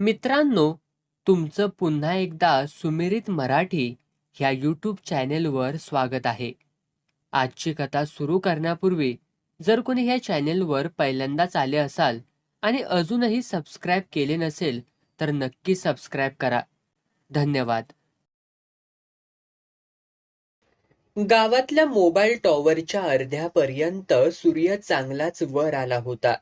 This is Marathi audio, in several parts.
मित्रांनो, तुमचं पुन्हा एकदा सुमिरित मराठी ह्या यूट्यूब चॅनेलवर स्वागत आहे. आजची कथा सुरू करण्यापूर्वी जर कोणी ह्या चॅनेलवर पहिल्यांदाच आले असाल आणि अजूनही सबस्क्राईब केले नसेल तर नक्की सबस्क्राईब करा. धन्यवाद. गावातल्या मोबाईल टॉवरच्या अर्ध्यापर्यंत सूर्य चांगलाच वर आला होता.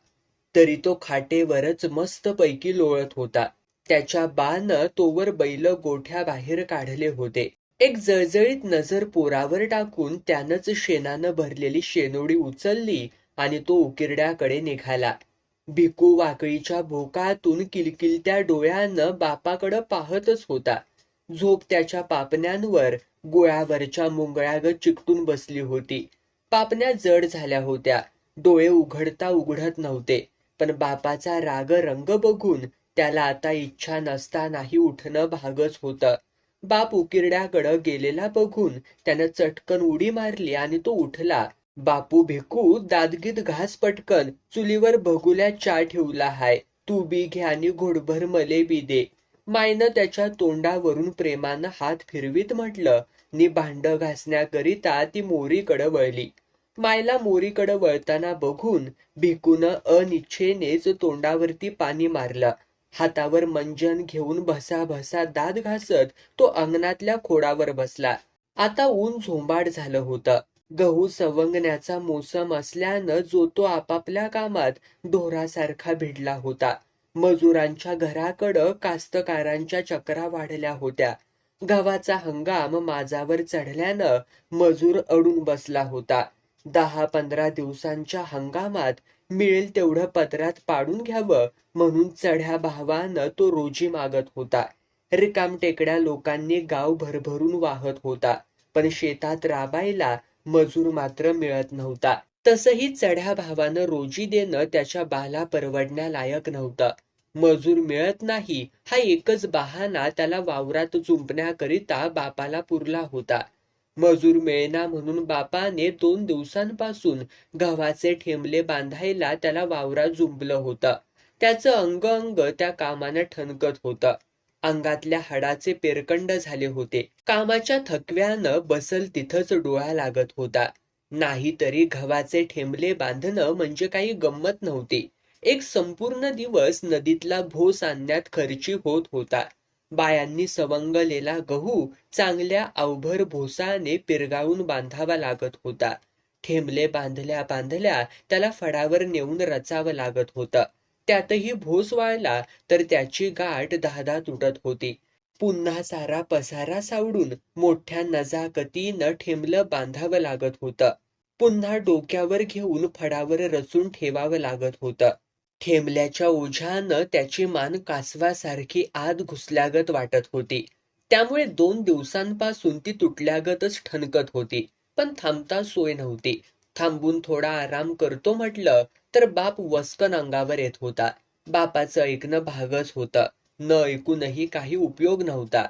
तरी तो खाटेवरच मस्तपैकी लोळत होता. त्याच्या बानं तोवर बैल गोठ्या बाहेर काढले होते. एक जळजळीत नजर पोरावर टाकून त्यानंच शेणानं भरलेली शेनोडी उचलली आणि तो उकिरड्याकडे निघाला. भिकू वाकळीच्या भोकातून किलकिलत्या डोळ्यानं बापाकडं पाहतच होता. झोप त्याच्या पापण्यांवर गोळ्यावरच्या मुंगळ्यागत चिकटून बसली होती. पापण्या जड झाल्या होत्या. डोळे उघडता उघडत नव्हते. पण बापाचा राग रंग बघून त्याला आता इच्छा नसतानाही उठणं भागच होतं. बाप उकिरड्याकडं गेलेला बघून त्यानं चटकन उडी मारली आणि तो उठला. बापू भिकू दादगीत घास पटकन चुलीवर भगुल्या चा ठेवला हाय. तू बी घे आणि घोडभर मले बी दे. मायनं त्याच्या तोंडावरून प्रेमानं हात फिरवीत म्हटलं नि भांड घासण्याकरिता ती मोरीकडं वळली. मायला मोरीकडं वळताना बघून भिकून अनिच्छेनेच तोंडावरती पाणी मारलं. हातावर मंजन घेऊन भसा भसा दात घासत तो अंगणातल्या खोडावर बसला. आता ऊन झोंबाड झालं होतं. गहू सवंगण्याचा मोसम असल्यानं जो तो आपापल्या कामात ढोरासारखा भिडला होता. मजुरांच्या घराकडं कास्तकारांच्या चक्रा वाढल्या होत्या. गव्हाचा हंगाम माझावर चढल्यानं मजूर अडून बसला होता. दहा पंधरा दिवसांच्या हंगामात मिळेल तेवढं पत्रात पाडून घ्यावं म्हणून चढ्या भावानं तो रोजी मागत होता. रिकाम टेकड्या लोकांनी गाव भरभरून वाहत होता. पण शेतात राबायला मजूर मात्र मिळत नव्हता. तसही चढ्या भावानं रोजी देणं त्याच्या बाला परवडण्यालायक नव्हतं. मजूर मिळत नाही हा एकच बहाणा त्याला वावरात जुंपण्याकरिता बापाला पुरला होता. मजूर मिळेना म्हणून बापाने दोन दिवसांपासून गव्हाचे ठेमले बांधायला त्याला वावरात जुंबलं होतं. त्याचं अंग अंग त्या कामानं ठणकत होतं. अंगातल्या हाडाचे पेरकंड झाले होते. कामाच्या थकव्यानं बसल तिथंच डोळा लागत होता. नाहीतरी गव्हाचे ठेंबले बांधणं म्हणजे काही गंमत नव्हती. एक संपूर्ण दिवस नदीतला भोस आणण्यात खर्ची होत होता. बायांनी सवंगलेला गहू चांगल्या अवभर भोसाने पिरगाळून बांधावा लागत होता. ठेंबले बांधल्या बांधल्या त्याला फडावर नेऊन रचावं लागत होतं. त्यातही भोस वाळला तर त्याची गाठ दहा तुटत होती. पुन्हा सारा पसारा सावडून मोठ्या नजाकतीनं ठेंबलं बांधावं लागत होतं. पुन्हा डोक्यावर घेऊन फडावर रचून ठेवावं लागत होतं. थेंबल्याच्या ओझ्यानं त्याची मान कासवासारखी आत घुसल्यागत वाटत होती. त्यामुळे दोन दिवसांपासून ती तुटल्यागतच ठणकत होती. पण थांबता सोय नव्हती. थांबून थोडा आराम करतो म्हटलं तर बाप वस्कन अंगावर येत होता. बापाचं ऐकणं भागच होतं. न ऐकूनही काही उपयोग नव्हता.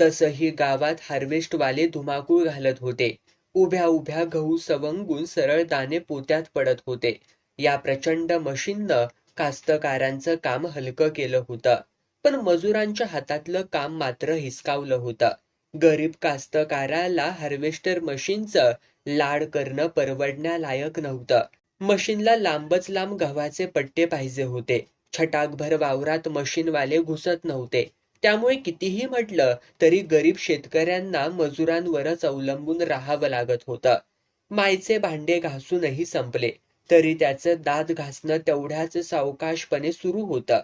तसही गावात हार्वेस्टवाले धुमाकूळ घालत होते. उभ्या उभ्या गहू सवंगून सरळ दाणे पोत्यात पडत होते. या प्रचंड मशीननं कास्तकारांचं काम हलकं केलं होतं. पण मजुरांच्या हातातलं काम मात्र हिसकावलं होतं. गरीब कास्तकाराला हार्वेस्टर मशीनचं लाड करणं परवडण्यालायक नव्हतं. मशीनला लांबच लांब गव्हाचे पट्टे पाहिजे होते. छटाकभर वावरात मशीनवाले घुसत नव्हते. त्यामुळे कितीही म्हटलं तरी गरीब शेतकऱ्यांना मजुरांवरच अवलंबून राहावं लागत होतं. मायचे भांडे घासूनही संपले. तरी त्याचं दात घासणं तेवढ्याच सावकाशपणे सुरू होतं.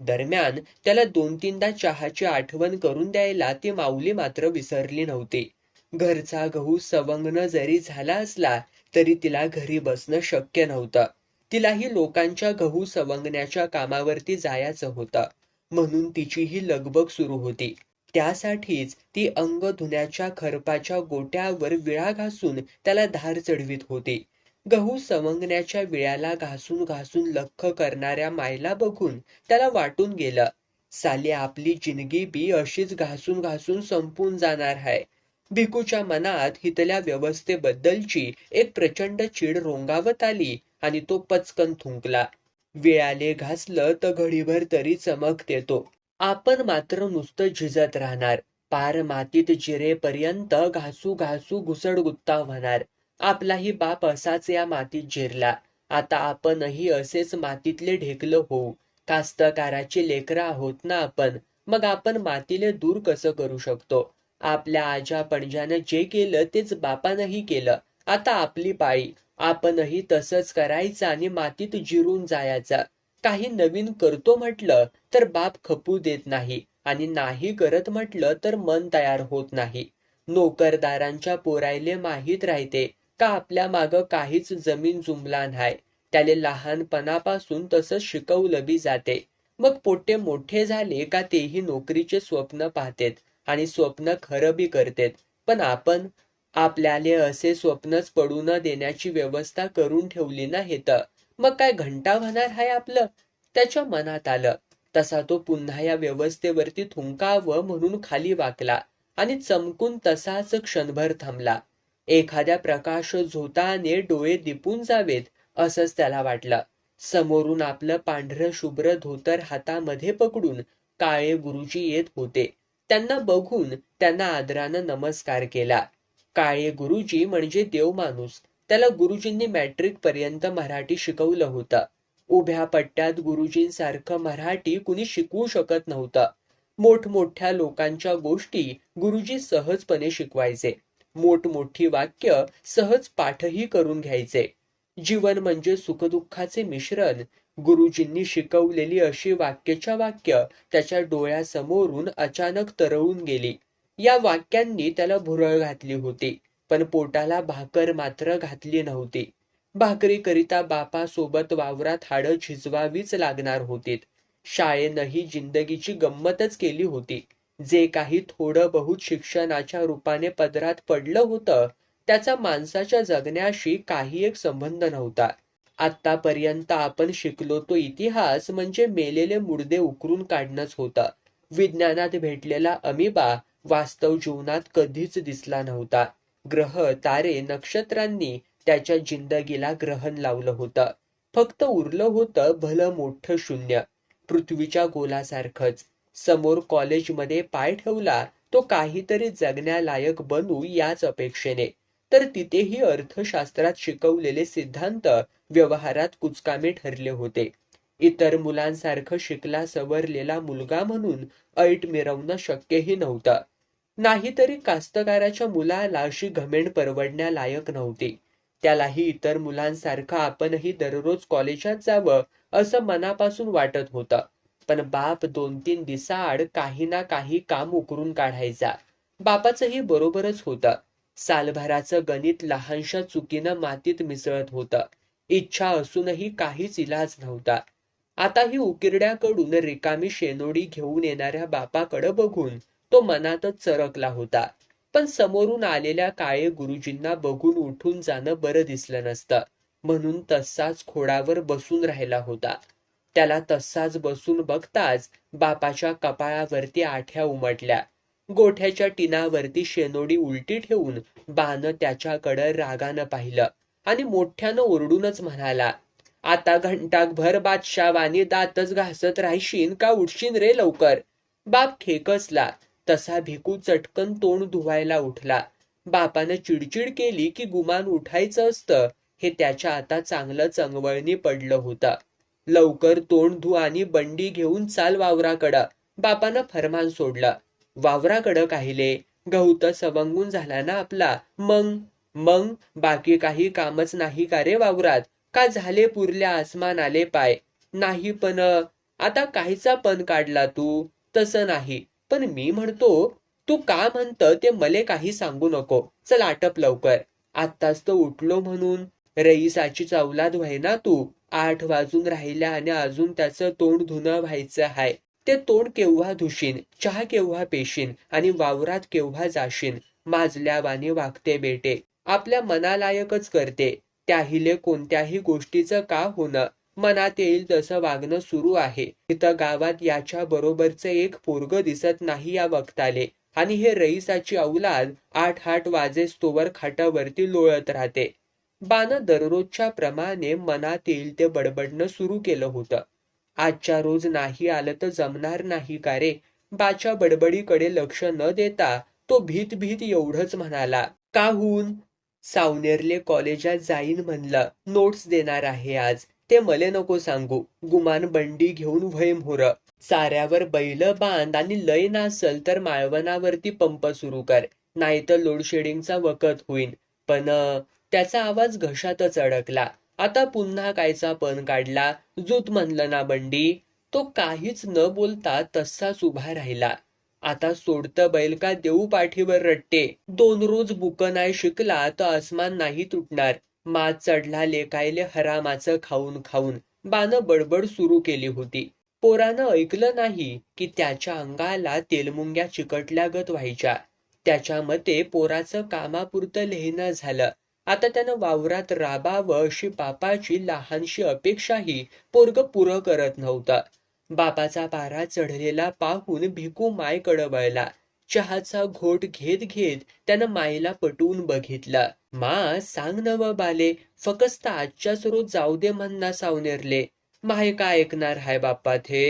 दरम्यान त्याला दोन तीनदा चहाची आठवण करून द्यायला ती माऊली मात्र विसरली नव्हती. घरचा गहू सवंगणं जरी झाला असला तरी तिला घरी बसणं शक्य नव्हतं. तिलाही लोकांच्या गहू सवंगण्याच्या कामावरती जायचं होतं. म्हणून तिचीही लगबग सुरू होती. त्यासाठीच ती अंग धुण्याच्या खरपाच्या गोट्यावर विळा घासून त्याला धार चढवीत होती. गहू सवंगण्याच्या विळ्याला घासून घासून लख्ख करणाऱ्या मायला बघून त्याला वाटून गेलं. साली आपली जिंदगी बी अशीच घासून घासून संपून जाणार हाय. भिकूच्या मनात हितल्या व्यवस्थेबद्दलची एक प्रचंड चीड रोंगावत आली आणि तो पचकन थुंकला. विळाले घासलं तर घडीभर तरी चमक देतो आपण मात्र नुसतं झिजत राहणार पार मातीत जिरेपर्यंत घासू घासू घुसडगुत्ता होणार आपलाही बाप असाच या मातीत जिरला. आता आपणही असेच मातीतले ढेकलं होऊ. कास्तकाराची लेकरं आहोत ना आपण. मग आपण मातीले दूर कसं करू शकतो? आपल्या आजा पणजानं जे केलं तेच बापानंही केलं. आता आपली पाळी. आपणही तसंच करायचं आणि मातीत जिरून जायचं. काही नवीन करतो म्हटलं तर बाप खपू देत नाही. आणि नाही करत म्हटलं तर मन तयार होत नाही. नोकरदारांच्या पोरायले माहीत राहते. का आपल्या माग काहीच जमीन जुमला नाही. त्याले लहानपणापासून तसंच शिकवलं बी जाते. मग पोटे मोठे झाले का तेही नोकरीचे स्वप्न पाहतेत आणि स्वप्न खरं बी करतेत. पण आपण आपल्याले असे स्वप्नच पडू न देण्याची व्यवस्था करून ठेवली ना हे तर. मग काय घंटा होणार हाय आपलं? त्याच्या मनात आलं. तसा तो पुन्हा या व्यवस्थेवरती थुंकावं म्हणून खाली वाकला आणि चमकून तसाच क्षणभर थांबला. एखाद्या प्रकाश झोताने डोळे दिपून जावेत असंच त्याला वाटलं. समोरून आपलं पांढरं शुभ्र धोतर हातामध्ये पकडून काळे गुरुजी येत होते. त्यांना बघून त्यांना आदरानं नमस्कार केला. काळे गुरुजी म्हणजे देव माणूस. त्याला गुरुजींनी मॅट्रिक पर्यंत मराठी शिकवलं होतं. उभ्या पट्ट्यात गुरुजींसारखं मराठी कुणी शिकवू शकत नव्हतं. मोठमोठ्या लोकांच्या गोष्टी गुरुजी सहजपणे शिकवायचे. मोठमोठी वाक्य सहज पाठही करून घ्यायचे. जीवन म्हणजे सुखदुःखाचे मिश्रण. गुरुजींनी शिकवलेली अशी वाक्यच्या वाक्य त्याच्या डोळ्यासमोरून अचानक तरळून गेली. या वाक्यांनी त्याला भुरळ घातली होती पण पोटाला भाकर मात्र घातली नव्हती. भाकरीकरिता बापासोबत वावरात हाडं झिजवावीच लागणार होतीत. शाळेनंही जिंदगीची गंमतच केली होती. जे काही थोडं बहुत शिक्षणाच्या रूपाने पदरात पडलं होतं त्याचा माणसाच्या जगण्याशी काही एक संबंध नव्हता. आतापर्यंत आपण शिकलो तो इतिहास म्हणजे मेलेले मुडदे उकरून काढणंच होतं. विज्ञानात भेटलेला अमिबा वास्तव जीवनात कधीच दिसला नव्हता. ग्रह तारे नक्षत्रांनी त्याच्या जिंदगीला ग्रहण लावलं होतं. फक्त उरलं होतं भलं मोठं शून्य पृथ्वीच्या गोलासारखंच. समोर कॉलेजमध्ये पाय ठेवला तो काहीतरी जगण्यालायक बनू याच अपेक्षेने. तर तिथेही अर्थशास्त्रात शिकवलेले सिद्धांत व्यवहारात कुचकामे ठरले होते. इतर मुलांसारखं शिकला सवरलेला मुलगा म्हणून ऐट मिरवणं शक्यही नव्हतं. नाहीतरी कास्तकाराच्या मुलाला अशी घमेंड परवडण्यालायक नव्हती. त्यालाही इतर मुलांसारखं आपणही दररोज कॉलेजात जावं असं मनापासून वाटत होतं. पण बाप दोन तीन दिसाआड काही ना काही काम उकरून काढायचा. बापाचंही बरोबरच होतं. सालभराचं गणित लहानशा चुकीनं मातीत मिसळत होतं. इच्छा असूनही काहीच इलाज नव्हता. आता ही उकिरड्याकडून रिकामी शेनोडी घेऊन येणाऱ्या बापाकडं बघून तो मनातच चरकला होता. पण समोरून आलेल्या काळे गुरुजींना बघून उठून जाणं बरं दिसलं नसतं. म्हणून तसाच खोडावर बसून राहिला होता. त्याला तसाच बसून बघताच बापाच्या कपाळावरती आठ्या उमटल्या. गोठ्याच्या टिनावरती शेनोडी उलटी ठेवून बानं त्याच्याकडं रागानं पाहिलं आणि मोठ्यानं ओरडूनच म्हणाला आता घंटाभर बादशावानी दातच घासत राहशीन का उठशीन रे लवकर? बाप खेकसला तसा भिकू चटकन तोंड धुवायला उठला. बापानं चिडचिड केली की गुमान उठायचं असतं हे त्याच्या आता चांगलं चंगवळणी पडलं होतं. लवकर तोंड धु आणि बंडी घेऊन चाल वावराकडं. बापानं फरमान सोडलं. वावराकडं काहिले. गहूत सवंगून झाला ना आपला. मग? मग? बाकी काही कामच नाही का रे वावरात? का झाले पुरल्या आसमान आले पाय? नाही पण आता काहीचा पण काढला तू? तसं नाही. पण मी म्हणतो तू का म्हणत ते मले काही सांगू नको. चल आटप लवकर. आत्ताच तर उठलो म्हणून. रईसाची चौलाद व्हाय ना तू? आठ वाजून राहिल्या आणि अजून त्याचं तोंड धुणं व्हायचं हाय. ते तोंड केव्हा धुशीन? चहा केव्हा पेशीन? आणि वावरात केव्हा जाशीन? माजल्यावाने वागते बेटे. आपल्या मनालायकच करते. त्याहिले कोणत्याही गोष्टीचं का होणं? मनात येईल तसं वागणं सुरू आहे. इथं गावात याच्या बरोबरचं एक पोरग दिसत नाही या वक्ताले. आणि हे रईसाची औलाद आठ आठ वाजेस तोवर खाटावरती लोळत राहते. बानं दररोजच्या प्रमाणे मनात येईल ते बडबडणं सुरू केलं होतं. आजच्या रोज नाही आलं तर जमणार नाही का रे? बाच्या बडबडीकडे लक्ष न देता तो भीत भीत एवढंच म्हणाला काहून? सावनेरले कॉलेजात जाईन म्हणलं नोट्स देणार आहे आज. ते मले नको सांगू. गुमान बंडी घेऊन व्हय मोर. चाऱ्यावर बैल बांध आणि लय नसल तर माळवणावरती पंप सुरू कर. नाहीतर लोडशेडिंगचा वकत होईन. पण त्याचा आवाज घशातच अडकला. आता पुन्हा कायचा पण काढला. जूत म्हणलं ना बंडी. तो काहीच न बोलता तसाच उभा राहिला. आता सोडतं बैल का देऊ पाठीवर रट्टे? दोन रोज बुक नाही शिकला तर आसमान नाही तुटणार. मात चढला लेकायले हरामाचं खाऊन खाऊन. बानं बडबड सुरू केली होती. पोरानं ऐकलं नाही की त्याच्या अंगाला तेलमुंग्या चिकटल्यागत व्हायच्या. त्याच्या मते पोराचं कामापुरतं लिहिणं झालं. आता त्यानं वावरात राबावं अशी बापाची लहानशी अपेक्षाही पोरग पुरं करत नव्हतं. बापाचा पारा चढलेला पाहून भिकू मायकडं वळला चहाचा घोट घेत घेत त्यानं माईला पटवून बघितलं. मा सांग नव बाले फकस्त आजच्याच रोज जाऊ दे म्हणना सावनेरले. माय काय ऐकणार हाय बाप्पा थे?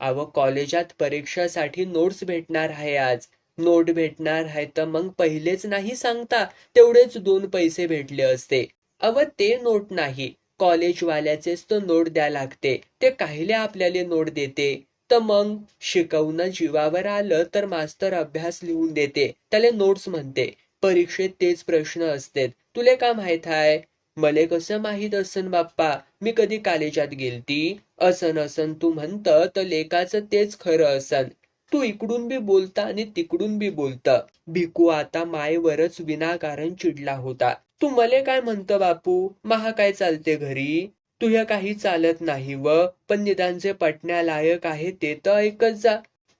अव कॉलेजात परीक्षासाठी नोट्स भेटणार आहे आज. नोट भेटणार आहे तर मग पहिलेच नाही सांगता तेवढेच दोन पैसे भेटले असते. अव ते नोट नाही. कॉलेजवाल्याचेच तर नोट द्या लागते. ते काहिले आपल्याला नोट देते? तर मग शिकवणं जीवावर आलं तर मास्तर अभ्यास लिहून देते. त्याला नोट्स म्हणते. परीक्षेत तेच प्रश्न असते तुले का माहीत आहे मले कसं माहीत असन बाप्पा? मी कधी कॉलेजात गेलती? असन असन तू म्हणत तर लेखाचं तेच खरं असन. तू इकडून बी बोलता आणि तिकडून बी बोलता. भिकू आता मायवरच विनाकारण चिडला होता. तू मले काय म्हणतं बापू? महा काय चालते घरी? तुझ्या काही चालत नाही व. पण निदानचे पटण्यालायक आहे ते तर ऐकत जा.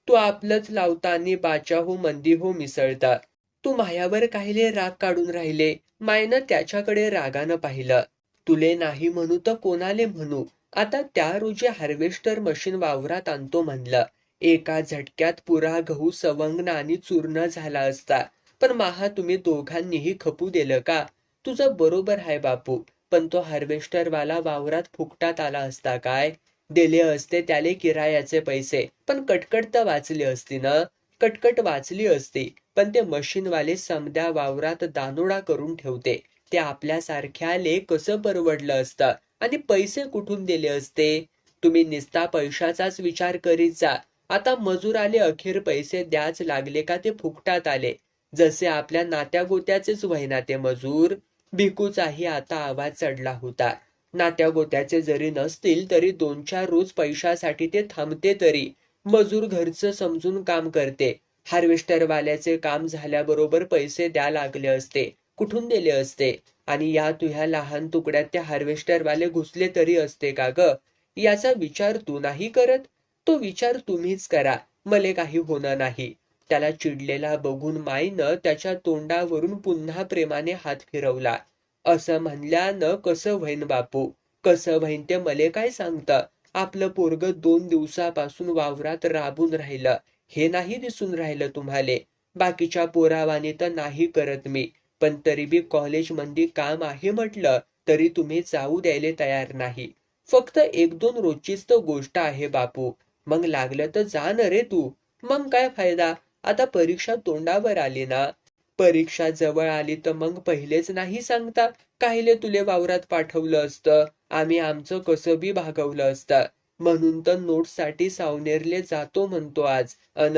तू आपलंच लावता आणि बाचा हो मंदी हो मिसळता. तू मायावर काहिले राग काढून राहिले? मायनं त्याच्याकडे रागानं पाहिलं. तुले नाही म्हणू तर कोणाले म्हणू? आता त्या रोजी हार्वेस्टर मशीन वावरात आणतो म्हणलं. एका झटक्यात पुरा गहू सवंगण आणि चूर्ण झाला असता. पण माहा तुम्ही दोघांनीही खपू दिलं का? तुझं बरोबर आहे बापू पण तो हार्वेस्टरवाला वावरात फुकटात आला असता काय? दिले असते त्याले किरायाचे पैसे पण कटकट तर वाचली असती ना? कटकट वाचली असती पण ते मशीनवाले समद्या वावरात दानोडा करून ठेवते. ते आपल्यासारख्याले कसं परवडलं असतं? आणि पैसे कुठून दिले असते? तुम्ही निस्ता पैशाचाच विचार करीत जा. आता मजूर आले अखेर पैसे द्याच लागले का ते फुकटात आले. जसे आपल्या नात्या गोत्याचेच वहिना ते मजूर. भिकूचाही आता आवाज चढला होता. नात्या गोत्याचे जरी नसतील तरी दोन चार रोज पैशासाठी ते थांबते तरी. मजूर घरचं समजून काम करते. हार्वेस्टर वाल्याचे काम झाल्याबरोबर पैसे द्या लागले असते कुठून दिले असते? आणि या तुह्या लहान तुकड्यात ते हार्वेस्टर वाले घुसले तरी असते का ग? याचा विचार तू नाही करत? तो विचार तुम्हीच करा. मले काही होणार नाही. त्याला चिडलेला बघून माईनं त्याच्या तोंडावरून पुन्हा प्रेमाने हात फिरवला. असं म्हणल्यानं कसं व्हाईन बापू? कसं व्हाईन ते मले काय सांगतं? आपलं पोरग दोन दिवसापासून वावरात राबून राहिलं. हे नाही दिसून राहिलं तुम्हाले. बाकीच्या पोरावाने तर नाही करत मी. पण तरी बी कॉलेज काम आहे म्हटलं तरी तुम्ही जाऊ द्यायला तयार नाही. फक्त एक दोन रोजचीच तर गोष्ट आहे बापू. मग लागलं तर जा न रे तू. मग काय फायदा? आता परीक्षा तोंडावर आली ना. परीक्षा जवळ आली तर मग पहिलेच नाही सांगता काहिले तुले वावरात पाठवलं असतं? आम्ही आमचं कसं बी भागवलं असतं? म्हणून तर नोट्ससाठी सावनेरले जातो म्हणतो आज. अन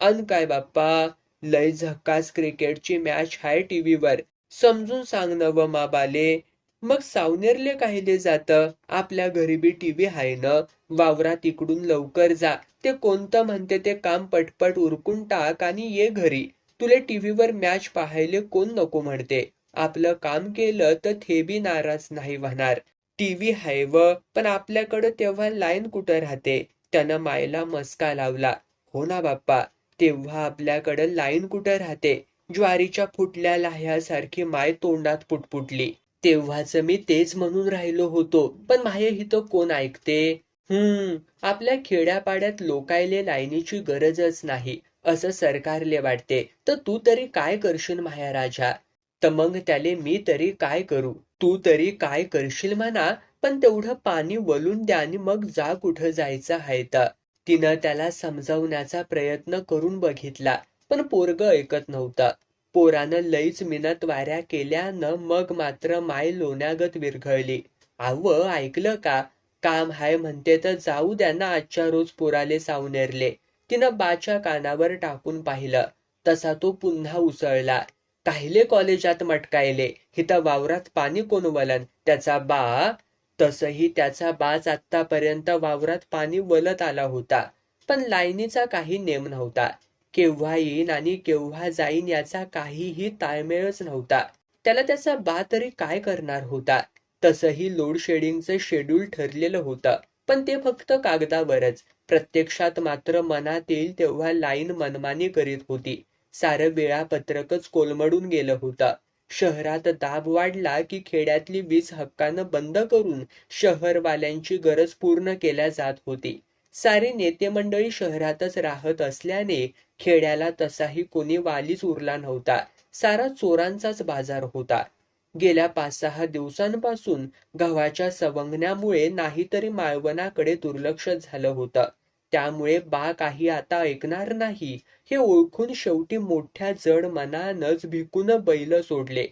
अन काय बाप्पा? लय झक्कास क्रिकेटची मॅच हाय टीव्हीवर. समजून सांग न व माबाले. मग सावनेरले काहिले जात? आपल्या घरीबी टीव्ही हाय न वावरात इकडून लवकर जा. ते कोणतं म्हणते ते काम पटपट उरकून टाक आणि ये घरी. तुले टीव्हीवर मॅच पाहायले कोण नको म्हणते. आपलं काम केलं तर थेबी बी नाराज नाही होणार टीव्ही हाय व पण आपल्याकडं तेव्हा लाईन कुठं राहते? त्यानं मायला मस्का लावला. हो ना बाप्पा तेव्हा आपल्याकडं लाईन कुठं राहते? ज्वारीच्या फुटल्या लाह्यासारखी माय तोंडात पुटपुटली. तेव्हाच मी तेच म्हणून राहिलो होतो. पण माये तो कोण ऐकते? हम्म आपल्या खेड्यापाड्यात लोकायले लाईनीची गरजच नाही. असं सरकारले वाटते. तर तू तरी काय करशील माया राजा तर मग त्याले मी तरी काय करू? तू तरी काय करशील म्हणा? पण तेवढं पाणी वलून द्या आणि मग जा कुठं जायचं आहे तर तिनं त्याला समजावण्याचा प्रयत्न करून बघितला. पण पोरग ऐकत नव्हतं. पोरानं लईच मिनत वाऱ्या केल्यानं मग मात्र माय लोण्यागत विरघळली. आव ऐकलं का? काम हाय म्हणते तर जाऊ द्या ना आजच्या रोज पोराले सावनेरले. तिनं बाच्या कानावर टाकून पाहिलं. तसा तो पुन्हा उसळला. काहिले कॉलेजात मटकायले? हिथं वावरात पाणी कोण वलन? त्याचा बा तसही त्याचा बाज आतापर्यंत वावरात पाणी वलत आला होता. पण लाईनीचा काही नेम नव्हता. केव्हा येईन आणि केव्हा जाईन याचा काहीही ताळमेळच नव्हता. त्याला त्याचा बा तरी काय करणार होता? तसही लोड शेडिंगचं शेड्यूल ठरलेलं होतं. पण ते फक्त कागदावरच. प्रत्यक्षात मात्र मनात येईल तेव्हा लाईन मनमानी करीत होती. सारं वेळापत्रकच कोलमडून गेलं होतं. शहरात दाब वाढला की खेड्यातली वीज हक्कानं बंद करून शहरवाल्यांची गरज पूर्ण केल्या जात होती. सारे नेते मंडळी शहरातच राहत असल्याने खेड्याला तसाही कोणी वालीच उरला नव्हता. सारा चोरांचाच बाजार होता. गेल्या पाच सहा दिवसांपासून गव्हाच्या सवंगण्यामुळे नाहीतरी माळवणाकडे दुर्लक्ष झालं होतं. त्यामुळे बा काही आता ऐकणार नाही हे ओळखून शेवटी मोठ्या जड मनानच भिकून बैल सोडले.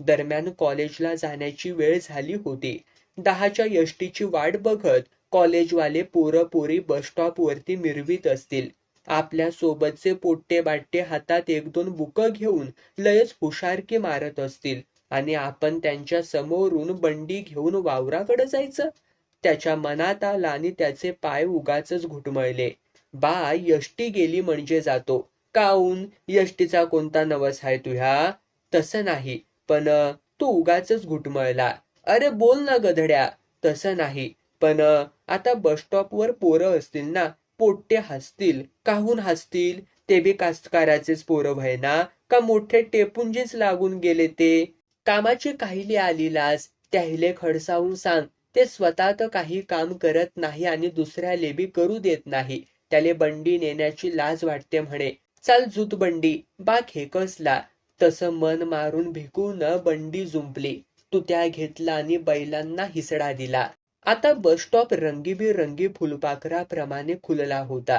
दरम्यान कॉलेजला जाण्याची वेळ झाली होती. दहाच्या यष्टीची वाट बघत कॉलेजवाले पोरं पोरी बस स्टॉप वरती मिरवीत असतील. आपल्या सोबतचे पोट्टे बाट्टे हातात एक दोन बुकं घेऊन लयच हुशारकी मारत असतील. आणि आपण त्यांच्या समोरून बंडी घेऊन वावराकडे जायचं? त्याच्या मनात आला आणि त्याचे पाय उगाचच घुटमळले. बा यष्टी गेली म्हणजे जातो. काऊन? यष्टीचा कोणता नवस आहे तुह्या? तसं नाही. पण तू उगाचच घुटमळला. अरे बोल ना गधड्या. तसं नाही. पण आता बस स्टॉपवर पोरं असतील ना पोट्टे हसतील. काहून हसतील? ते बी कास्तकाराचेच पोरं व्हय का मोठे टेपुंजीच लागून गेले ते? कामाची काहिली आली लाज. त्याहिले खडसावून सांग. ते स्वतः तर काही काम करत नाही आणि दुसऱ्याले बी करू देत नाही. त्याले बंडी नेण्याची लाज वाटते म्हणे. चाल जूत बंडी. बा खेकसला तसं मन मारून भिकून बंडी जुंपली. तू त्या घेतला आणि बैलांना हिसडा दिला. आता बस स्टॉप रंगीबेरंगी फुलपाखराप्रमाणे खुलला होता.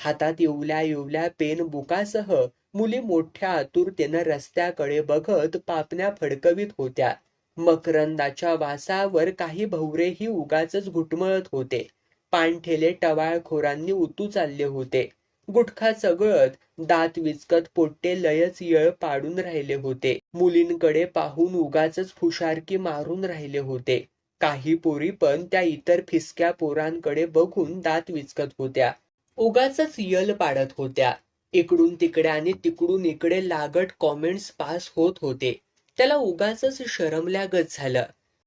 हातात येवल्या येवल्या पेन बुकासह मुली मोठ्या आतुरतेनं रस्त्याकडे बघत पापण्या फडकवीत होत्या. मकरंदाच्या वासावर काही भवरेही उगाचच घुटमळत होते. पानठेले टवाळखोरांनी उतू चालले होते. गुटखा चगळत दात विचकत पोट्टे लयच येळ पाडून राहिले होते. मुलींकडे पाहून उगाचच फुशारकी मारून राहिले होते. काही पोरी पण त्या इतर फिसक्या पोरांकडे बघून दात विचकत होत्या. उगाचच यल पाडत होत्या. इकडून तिकडे आणि तिकडून इकडे लागट कॉमेंट्स पास होत होते. त्याला उगाचच शरमल्यागत झालं.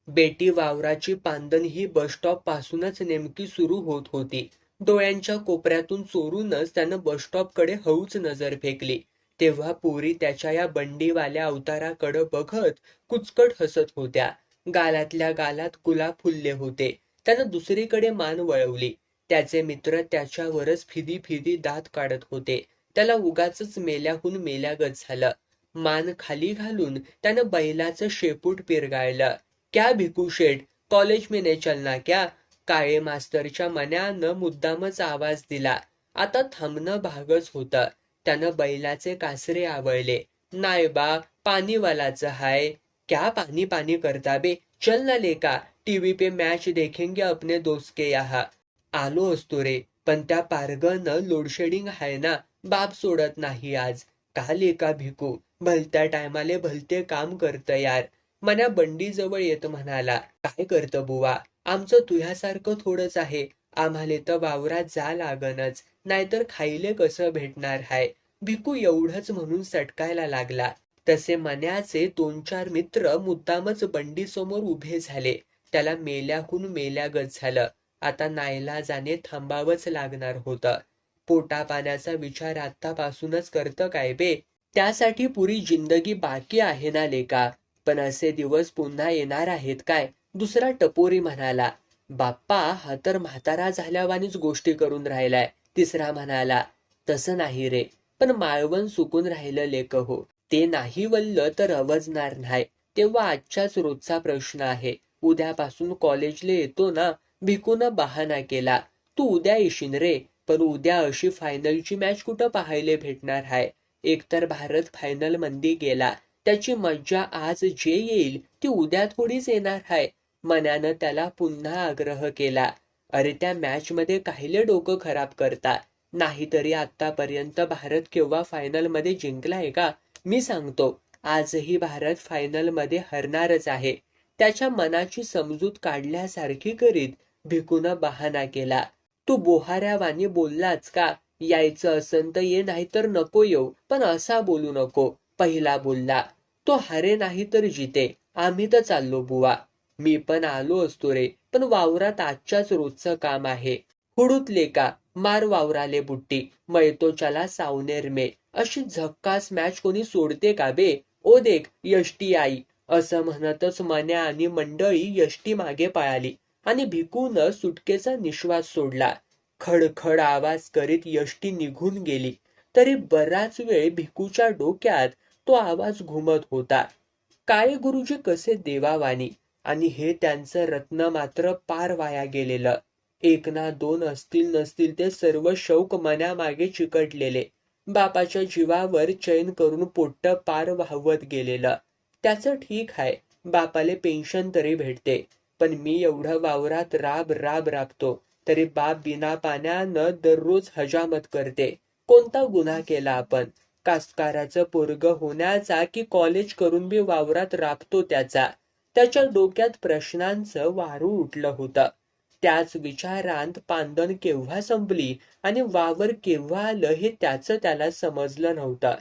बेटी वावराची पांदन ही बस स्टॉप पासूनच नेमकी सुरू होत होती. डोळ्यांच्या कोपऱ्यातून चोरूनच त्यानं बस स्टॉपकडे हळूच नजर फेकली. तेव्हा पोरी त्याच्या या बंडीवाल्या अवताराकडे बघत कुचकट हसत होत्या. गालातल्या गालात गुलाब फुलले होते. त्यानं दुसरीकडे मान वळवली. त्याचे मित्र त्याच्यावरच फिदी फिदी दात काढत होते. त्याला उगाचच मेल्याहून मेल्यागत झालं. मान खाली घालून त्यानं बैलाचं शेपूट पिरगाळलं. क्या भिकू शेठ कॉलेज में चलना क्या? काळे मास्तरच्या मन्यानं मुद्दामच आवाज दिला. आता थांबणं भागच होतं. त्यानं बैलाचे कासरे आवळले. नाय बा पाणीवालाचं हाय. क्या पानी पानी करता बे? चल ना लेका। टीव्ही पे मॅच देखेंगे अपने दोस्त के यहाँ। आलो असतो रे पण त्या पारगनं लोडशेडिंग आहे ना? बाप सोडत नाही आज. का लेका भिकू? भलत्या टायमाले भलते काम करत यार. मना बंडी जवळ येत म्हणाला काय करत बुवा? आमचं तुझ्यासारखं थोडंच आहे. आम्हाले तर वावरात जा लागनच. नाहीतर खायले कसं भेटणार हाय? भिकू एवढंच म्हणून सटकायला लागला. तसे मन्याचे दोन चार मित्र मुद्दामच बंडी समोर उभे झाले. त्याला मेल्याहून मेल्यागत झालं. आता नायला जाणे थांबावंच लागणार होतं. पोटा पाण्याचा विचार आतापासूनच करतं काय बे? त्यासाठी पुरी जिंदगी बाकी आहे ना लेका? पण असे दिवस पुन्हा येणार आहेत काय? दुसरा टपोरी म्हणाला. बाप्पा हा तर म्हातारा झाल्यावानीच गोष्टी करून राहिलाय. तिसरा म्हणाला. तसं नाही रे. पण माळवण सुकून राहिलं लेक हो. ते नाही वल्ल तर अवजणार नाही. तेव्हा आजच्याच रोजचा प्रश्न आहे. उद्यापासून कॉलेजला येतो ना भिकून बहाना केला. तू उद्या येशील रे पण उद्या अशी फायनलची मॅच कुठं पाहायला भेटणार आहे एकतर भारत फायनलमध्ये गेला. त्याची मज्जा आज जे येईल ती उद्या थोडीच येणार आहे मनानं त्याला पुन्हा आग्रह केला. अरे त्या मॅच मध्ये काहिले डोकं खराब करता. नाहीतरी आतापर्यंत भारत केव्हा फायनलमध्ये जिंकलाय का? मी सांगतो आजही भारत फायनलमध्ये हरणारच आहे. त्याच्या मनाची समजूत काढल्यासारखी करीत भिकून बहाणा केला. तू बोहाऱ्यावानी बोललाच का? यायचं असन तर ये नाही तर नको येऊ. पण असा बोलू नको पहिला बोलला. तो हरे नाही तर जिते. आम्ही तर चाललो बुवा. मी पण आलो असतो रे. पण वावरात आजच्याच रोजचं काम आहे. हुडूतले का? मार वावराले बुट्टी. मैतोच्याला चला सावनेर मे. अशी झक्कास मॅच कोणी सोडते का बे? ओ देख यष्टी आई. असं म्हणतच मन्या आणि मंडळी यष्टी मागे पळाली आणि भिकून सुटकेचा निश्वास सोडला. खडखड आवाज करीत यष्टी निघून गेली. तरी बराच वेळ भिकूच्या डोक्यात तो आवाज घुमत होता. काय गुरुजी कसे देवावानी आणि हे त्यांचं रत्न मात्र पार वाया गेलेलं. एक ना दोन असतील नसतील ते सर्व शौक मनामागे चिकटलेले. बापाच्या जीवावर चैन करून पोट्ट पार वाहवत गेलेलं. त्याचं ठीक आहे बापाले पेन्शन तरी भेटते. पण मी एवढं वावरात राब राब राबतो तरी बाप बिना पाण्यानं दररोज हजामत करते. कोणता गुन्हा केला आपण? कास्तकाराचं पोरग होण्याचा की कॉलेज करून बी वावरात राबतो त्याचा? त्याच्या डोक्यात प्रश्नांचं वारू उठलं होतं. त्याच विचारांत पांदन केव्हा संपली आणि वावर केव्हा आलं हे त्याचं त्याला समजलं नव्हतं.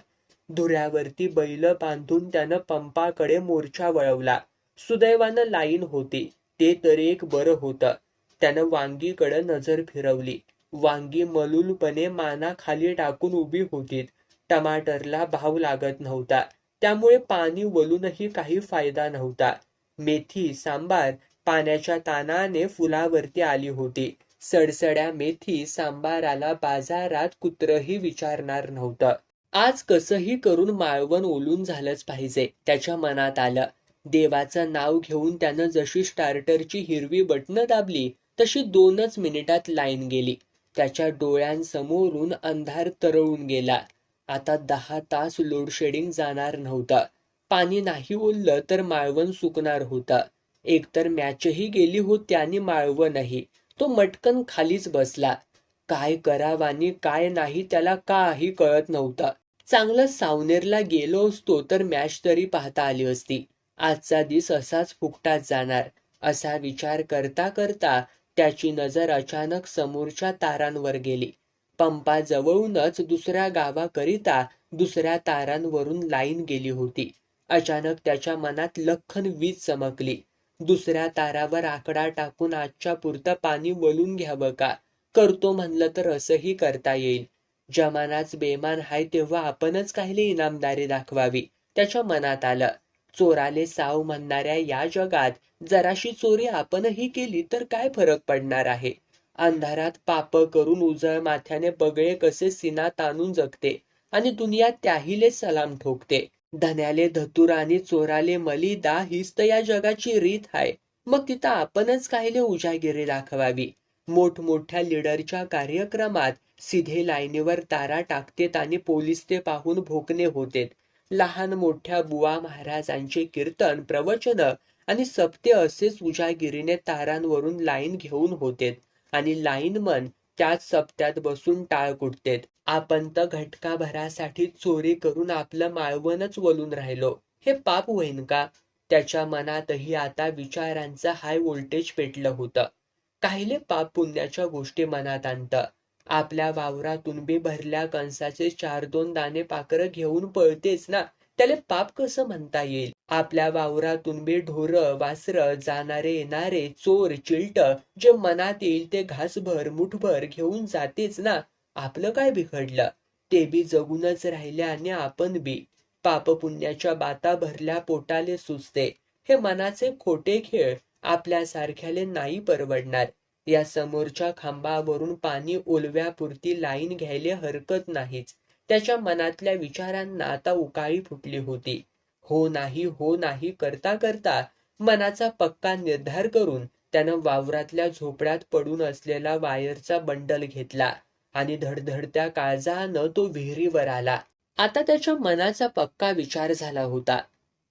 धुऱ्यावरती बैल बांधून त्यानं पंपाकडे मोर्चा वळवला. सुदैवानं लाईन होती. ते तरी एक बरं होतं. त्यानं वांगीकडे नजर फिरवली. वांगी मलूलपणे माना खाली टाकून उभी होती टमाटरला भाव लागत नव्हता. त्यामुळे पाणी वलूनही काही फायदा नव्हता. मेथी सांबार पाण्याच्या तानाने फुलावरती आली होती. सडसड्या मेथी सांबाराला बाजारात कुत्रही विचारणार नव्हतं. आज कसंही करून माळवण ओलून झालंच पाहिजे त्याच्या मनात आलं. देवाचं नाव घेऊन त्यानं जशी स्टार्टरची हिरवी बटणं दाबली तशी दोनच मिनिटात लाईन गेली. त्याच्या डोळ्यांसमोरून अंधार तरळून गेला. आता दहा तास लोडशेडिंग जाणार नव्हतं. पाणी नाही ओललं तर माळवण सुकणार होतं. एकतर मॅचही गेली होती आणि माळवणही तो मटकन खालीच बसला. काय करावानी काय नाही त्याला काही कळत नव्हतं. चांगलं सावनेरला गेलो असतो तर मॅच तरी पाहता आली असती. आजचा दिस असाच फुकटात जाणार. असा विचार करता करता त्याची नजर अचानक समोरच्या तारांवर गेली. पंपाजवळूनच दुसऱ्या गावाकरिता दुसऱ्या तारांवरून लाईन गेली होती. अचानक त्याच्या मनात लखन वीज चमकली. दुसऱ्या तारावर आकडा टाकून आजच्या पुरतं पाणी वलून घ्यावं का? करतो म्हणलं तर असंही करता येईल. जमानाच बेमान हाय तेव्हा आपणच काहीले इनामदारी दाखवावी त्याच्या मनात आलं. चोराले साव म्हणणाऱ्या या जगात जराशी चोरी आपणही केली तर काय फरक पडणार आहे? अंधारात पाप करून उजळ माथ्याने बगळे कसे सिना ताणून जगते आणि दुनिया त्याहीले सलाम ठोकते. धन्याले धतुराने आणि चोराले मलिदा हीच तर या जगाची रीत आहे मग तिथं आपणच काहीले उजागिरी दाखवावी? मोठमोठ्या लिडरच्या कार्यक्रमात सिधे लाईनीवर तारा टाकतेत आणि पोलीस ते पाहून भोकणे होते लहान मोठ्या बुवा महाराजांचे कीर्तन प्रवचन आणि सप्ते असेच उजागिरीने तारांवरून लाईन घेऊन होते आणि लाईनमन त्याच सप्त्यात बसून टाळ कुटतेत. आपण तर घटकाभरासाठी चोरी करून आपलं माळवणच वलून राहिलो. हे पाप होईन का? त्याच्या मनातही आता विचारांचं हाय व्होल्टेज पेटलं होतं. काहिले पाप पुण्याच्या गोष्टी मनात आणतं. आपल्या वावरातून बी भरल्या कंसाचे चार दोन दाणे पाकर घेऊन पळतेच ना? त्याला पाप कसं म्हणता येईल? आपल्या वावरातून बी ढोर वासर जाणारे येणारे चोर चिलट जे मनात येईल ते घासभर मुठभर घेऊन जातेच ना? आपलं काय बिघडलं? ते बी जगूनच राहिले आणि आपण बी. पाप पुण्याच्या बाता भरल्या पोटाले सुचते हे मनाचे खोटे खेळ आपल्यासारख्याले नाही परवडणार. या समोरच्या खांबावरून पाणी ओलव्यापुरती लाईन घ्यायला हरकत नाहीच. त्याच्या मनातल्या विचारांना आता उकाळी फुटली होती. हो नाही हो नाही करता करता मनाचा पक्का निर्धार करून त्यानं वावरातल्या झोपड्यात पडून असलेला वायरचा बंडल घेतला. आणि धडधडत्या काळजानं तो विहिरीवर आला. आता त्याच्या मनाचा पक्का विचार झाला होता.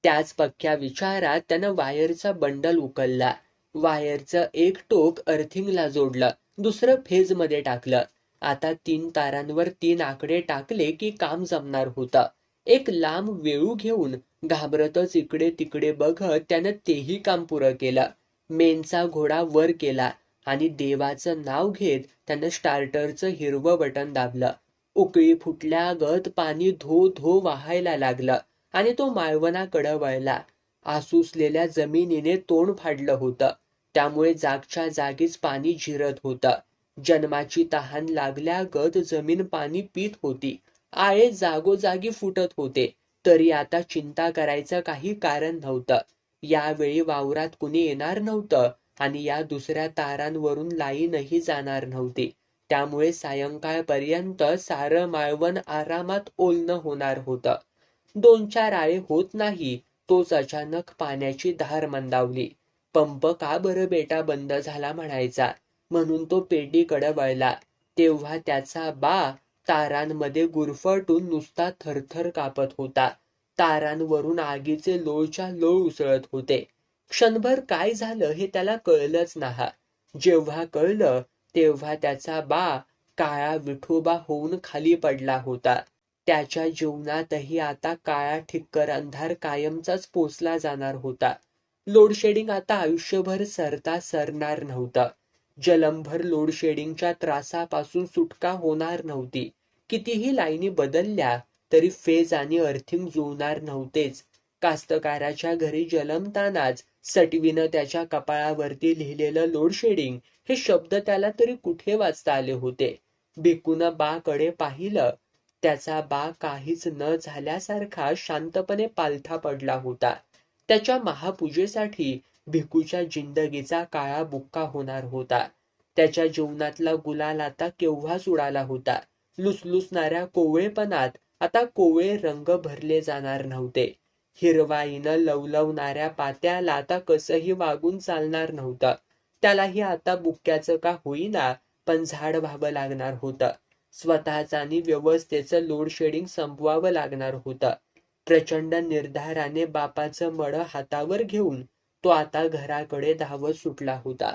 त्याच पक्क्या विचारात त्यानं वायरचा बंडल उकलला. वायरचं एक टोक अर्थिंगला जोडलं. दुसरं फेजमध्ये टाकलं. आता तीन तारांवर तीन आकडे टाकले की काम जमणार होतं. एक लांब वेळू घेऊन घाबरतच इकडे तिकडे बघत त्यानं तेही काम पुरं केलं. मेनचा घोडा वर केला. आणि देवाचं नाव घेत त्यानं स्टार्टरचं हिरवं बटन दाबलं. उकळी फुटल्यागत पाणी धो धो वाहायला लागलं आणि तो माळवणाकडं वळला. आसुसलेल्या जमिनीने तोंड फाडलं होतं. त्यामुळे जागच्या जागीच पाणी झिरत होतं. जन्माची तहान लागल्यागत जमीन पाणी पित होती. आळे जागोजागी फुटत होते. तरी आता चिंता करायचं काही कारण नव्हतं. यावेळी वावरात कुणी येणार नव्हतं. आणि या दुसऱ्या तारांवरून लाईनही जाणार नव्हती. त्यामुळे सायंकाळपर्यंत सारं माळवण आरामात ओलणं होणार होतं. दोन चार आळे होत नाही तोच अचानक पाण्याची धार मंदावली. पंप का बरं बेटा बंद झाला म्हणायचा. म्हणून तो पेटीकडे वळला. तेव्हा त्याचा बा तारांमध्ये गुरफटून नुसता थरथर कापत होता. तारांवरून आगीचे लोळच्या लोळ उसळत होते. क्षणभर काय झालं हे त्याला कळलंच नाही. जेव्हा कळलं तेव्हा त्याचा बा काळा विठोबा होऊन खाली पडला होता. त्याच्या जीवनातही आता काळा ठिक्कर अंधार कायमचाच पोचला जाणार होता. लोडशेडिंग आता आयुष्यभर सरता सरणार नव्हतं. जलमभर लोडशेडिंगच्या त्रासापासून सुटका होणार नव्हती. कितीही लाईनी बदलल्या तरी फेज आणि अर्थिंग जुळणार नव्हतेच. कास्तकाराच्या घरी जलमतानाच सटवीनं त्याच्या कपाळावरती लिहिलेलं लोडशेडिंग हे शब्द त्याला तरी कुठे वाचता आले होते? भिकून बाकडे पाहिलं. त्याचा बा काहीच न झाल्यासारखा शांतपणे पालथा पडला होता. त्याच्या महापूजेसाठी भिकूच्या जिंदगीचा काळा बुक्का होणार होता. त्याच्या जीवनातला गुलाल आता केव्हाच उडाला होता? लुसलुसणाऱ्या कोवळेपणात आता कोवळे रंग भरले जाणार नव्हते. हिरवाईनं लवलवणाऱ्या पात्याला आता कसंही वागून चालणार नव्हतं. त्यालाही आता बुक्क्याचं का होईना पण झाड व्हावं लागणार होतं. स्वतःच आणि व्यवस्थेचं लोडशेडिंग संपवावं लागणार होतं. प्रचंड निर्धाराने बापाचं मड हातावर घेऊन तो आता घराकडे धावत सुटला होता.